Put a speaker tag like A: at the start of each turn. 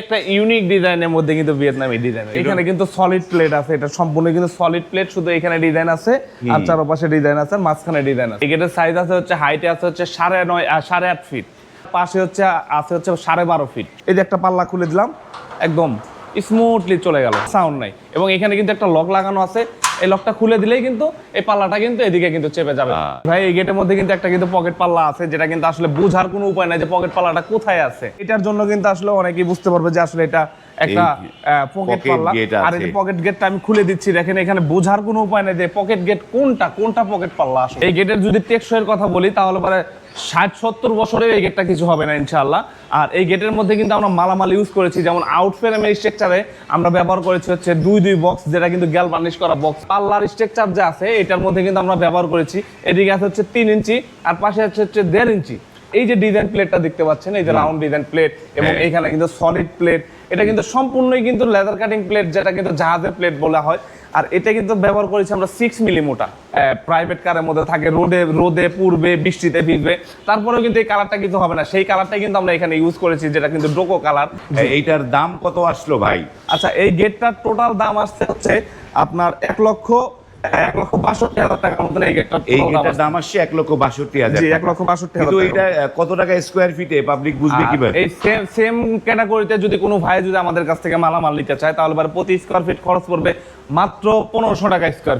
A: একটা ইউনিক ডিজাইনের মধ্যে কিন্তু ভিয়েতনামি ডিজাইন এখানে কিন্তু সলিড প্লেট আছে এটা সম্পূর্ণ কিন্তু সলিড প্লেট শুধু এখানে ডিজাইন আছে আর চারপাশে ডিজাইন আছে মাঝখানে ডিজাইন আছে। এটার সাইজ আছে হচ্ছে হাইটে আছে হচ্ছে সাড়ে নয় সাড়ে আট ফিট পাশে হচ্ছে আছে হচ্ছে সাড়ে বারো ফিট এই যে একটা পাল্লা খুলে দিলাম একদম স্মুথলি চলে গেল সাউন্ড নাই। এবং এখানে কিন্তু একটা লক লাগানো আছে এই লকটা খুলে দিলেই কিন্তু এই পাল্লাটা কিন্তু এদিকে কিন্তু চেপে যাবে। ভাই এই গেটের মধ্যে কিন্তু একটা কিন্তু পকেট পাল্লা আছে যেটা কিন্তু আসলে বোঝার কোনো উপায় নাই যে পকেট পাল্লাটা কোথায় আছে। এটার জন্য কিন্তু আসলে অনেকেই বুঝতে পারবে যে আসলে এটা একটা পকেট পাল্লা। আর এই। পকেট গেটটা আমি খুলে দিচ্ছি দেখেন এখানে বোঝার কোনো উপায় নেই যে পকেট গেট কোনটা কোনটা পকেট পাল্লা আসলে। এই গেটের যদি টেকসইয়ের কথা বলি তাহলে পরে ষাট সত্তর বছরের এই গেটটা কিছু হবে না ইনশাআল্লাহ। আর এই গেটের মধ্যে কিন্তু আমরা মালামাল ইউজ করেছি যেমন আউট ফ্রেমের স্ট্রাকচারে আমরা ব্যবহার করেছি হচ্ছে দুই দুই বক্স যেটা কিন্তু গ্যাল বার্নিশ করা বক্স পাল্লার স্ট্রাকচার যে আছে এটার মধ্যে কিন্তু আমরা ব্যবহার করেছি। এদিকে আছে হচ্ছে তিন ইঞ্চি আর পাশে আছে হচ্ছে দেড় ইঞ্চি। এই যে ডিজাইন প্লেটটা দেখতে পাচ্ছেন এই যে রাউন্ড ডিজাইন প্লেট এবং
B: হ্যাঁ।
A: এইখানে কিন্তু সলিড প্লেট এটা কিন্তু সম্পূর্ণই কিন্তু লেদার কাটিং প্লেট যেটা কিন্তু জাহাজের প্লেট বলা হয়। আর এটা কিন্তু ব্যবহার করেছি আমরা সিক্স মিলি মোটা প্রাইভেট কারের মধ্যে থাকে রোদে রোদে পূর্বে বৃষ্টিতে ভিজবে। তারপরেও কিন্তু এই কালারটা কিন্তু হবে না। সেই কালারটাই কিন্তু আমরা এখানে ইউজ করেছি যেটা কিন্তু ডোকো কালার
B: এইটার দাম কত আসলো ভাই?
A: আচ্ছা এই গেটটার টোটাল দাম আসছে হচ্ছে আপনার এক লক্ষ এক লক্ষ বাষট্টি হাজার টাকার মতন এই দাম আসছে।
B: এক লক্ষ বাষট্টি হাজার
A: জি, এক লক্ষ বাষট্টি হাজার
B: কিন্তু এটা কত টাকা স্কোয়ার ফিটে পাবলিক বুঝবে
A: আর
B: কীভাবে?
A: এই সেম সেম ক্যাটাগরিতে যদি কোনো ভাই যদি আমাদের কাছ থেকে মালামাল নিতে চায় তাহলে প্রতি স্কোয়ার ফিট খরচ পড়বে মাত্র পনেরোশো টাকা স্কোয়ার